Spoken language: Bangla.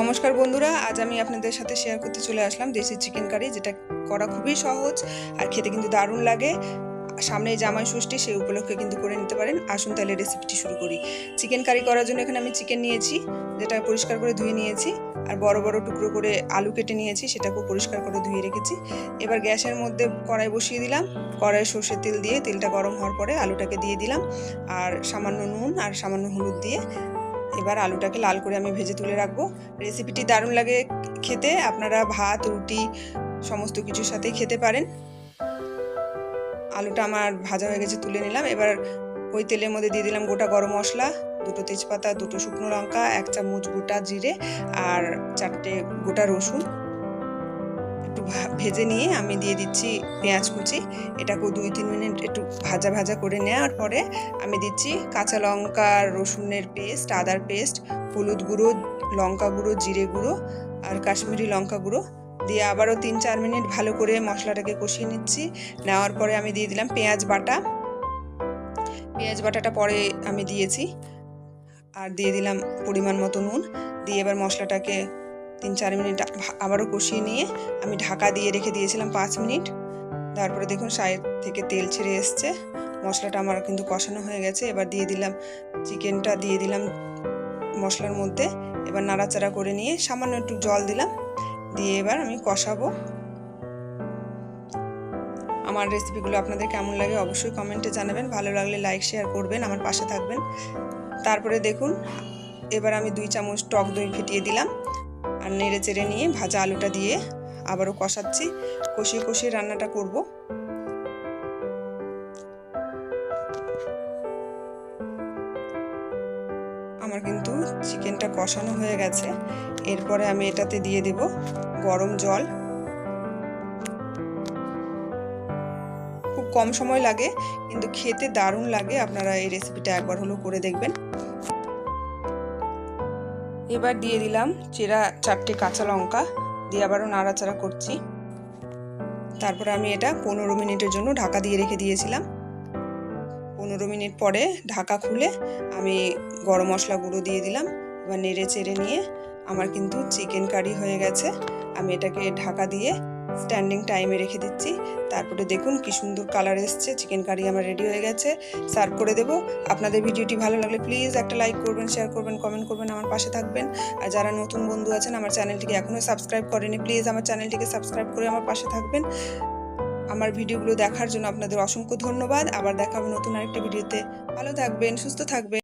নমস্কার বন্ধুরা, আজ আমি আপনাদের সাথে শেয়ার করতে চলে আসলাম দেশি চিকেন কারি যেটা করা খুবই সহজ আর খেতে কিন্তু দারুণ লাগে। সামনে জামাই ষষ্ঠী, সেই উপলক্ষে কিন্তু করে নিতে পারেন। আসুন তাহলে রেসিপিটি শুরু করি। চিকেন কারি করার জন্য এখানে আমি চিকেন নিয়েছি, যেটা পরিষ্কার করে ধুয়ে নিয়েছি আর বড় বড় টুকরো করে আলু কেটে নিয়েছি, সেটাকেও পরিষ্কার করে ধুয়ে রেখেছি। এবার গ্যাসের মধ্যে কড়াই বসিয়ে দিলাম। কড়াই সর্ষের তেল দিয়ে তেলটা গরম হওয়ার পরে আলুটাকে দিয়ে দিলাম। আর সামান্য নুন আর সামান্য হলুদ দিয়ে এবার আলুটাকে লাল করে আমি ভেজে তুলে রাখব। রেসিপিটি দারুণ লাগে খেতে। আপনারা ভাত, রুটি, সমস্ত কিছুর সাথেই খেতে পারেন। আলুটা আমার ভাজা হয়ে গেছে, তুলে নিলাম। এবার ওই তেলের মধ্যে দিয়ে দিলাম গোটা গরম মশলা। দুটো তেজপাতা, দুটো শুকনো লঙ্কা, এক চামচ গোটা জিরে আর চারটে গোটা রসুন। একটু ভেজে নিয়ে আমি দিয়ে দিচ্ছি পেঁয়াজ কুচি। এটাকেও দুই তিন মিনিট একটু ভাজা ভাজা করে নেওয়ার পরে আমি দিচ্ছি কাঁচা লঙ্কা, রসুনের পেস্ট, আদার পেস্ট, হলুদ গুঁড়ো, লঙ্কা গুঁড়ো, জিরে গুঁড়ো আর কাশ্মীরি লঙ্কা গুঁড়ো। দিয়ে আবারও তিন চার মিনিট ভালো করে মশলাটাকে কষিয়ে নিচ্ছি। নেওয়ার পরে আমি দিয়ে দিলাম পেঁয়াজ বাটা। পেঁয়াজ বাটাটা পরে আমি দিয়েছি। আর দিয়ে দিলাম পরিমাণ মতো নুন। দিয়ে এবার মশলাটাকে তিন চার মিনিট আবারও কষিয়ে নিয়ে আমি ঢাকা দিয়ে রেখে দিয়েছিলাম পাঁচ মিনিট। তারপরে দেখুন সাইড থেকে তেল ছেড়ে এসছে। মশলাটা আমার কিন্তু কষানো হয়ে গেছে। এবার দিয়ে দিলাম চিকেনটা, দিয়ে দিলাম মশলার মধ্যে। এবার নাড়াচাড়া করে নিয়ে সামান্য একটু জল দিলাম। দিয়ে এবার আমি কষাবো। আমার রেসিপিগুলো আপনাদের কেমন লাগে অবশ্যই কমেন্টে জানাবেন। ভালো লাগলে লাইক শেয়ার করবেন, আমার পাশে থাকবেন। তারপরে দেখুন, এবার আমি দুই চামচ টক দই ফেটিয়ে দিলাম। আর নেড়ে চেড়ে নিয়ে ভাজা আলুটা দিয়ে আবারও কষাচ্ছি। কষিয়ে কষিয়ে রান্নাটা করব। আমার কিন্তু চিকেনটা কষানো হয়ে গেছে। এরপরে আমি এটাতে দিয়ে দেব গরম জল। খুব কম সময় লাগে, কিন্তু খেতে দারুণ লাগে। আপনারা এই রেসিপিটা একবার হলেও করে দেখবেন। এবার দিয়ে দিলাম চেরা চারটে কাঁচা লঙ্কা, দিয়ে আবারও নাড়াচাড়া করছি। তারপরে আমি এটা পনেরো মিনিটের জন্য ঢাকা দিয়ে রেখে দিয়েছিলাম। পনেরো মিনিট পরে ঢাকা খুলে আমি গরম মশলা গুঁড়ো দিয়ে দিলাম। এবার নেড়ে চেড়ে নিয়ে আমার কিন্তু চিকেন কারি হয়ে গেছে। আমি এটাকে ঢাকা দিয়ে স্ট্যান্ডিং টাইমে রেখে দিচ্ছি। তারপরে দেখুন কি সুন্দর কালার এসছে। চিকেন কারি আমার রেডি হয়ে গেছে। সার্ভ করে দেবো। আপনাদের ভিডিওটি ভালো লাগলে প্লিজ একটা লাইক করবেন শেয়ার করবেন কমেন্ট করবেন, আমার পাশে থাকবেন। আর যারা নতুন বন্ধু আছেন, আমার চ্যানেলটিকে এখনও সাবস্ক্রাইব করেনি প্লিজ আমার চ্যানেলটিকে সাবস্ক্রাইব করে আমার পাশে থাকবেন। আমার ভিডিওগুলো দেখার জন্য আপনাদের অসংখ্য ধন্যবাদ। আবার দেখা হবে নতুন আরেকটা ভিডিওতে। ভালো থাকবেন, সুস্থ থাকবেন।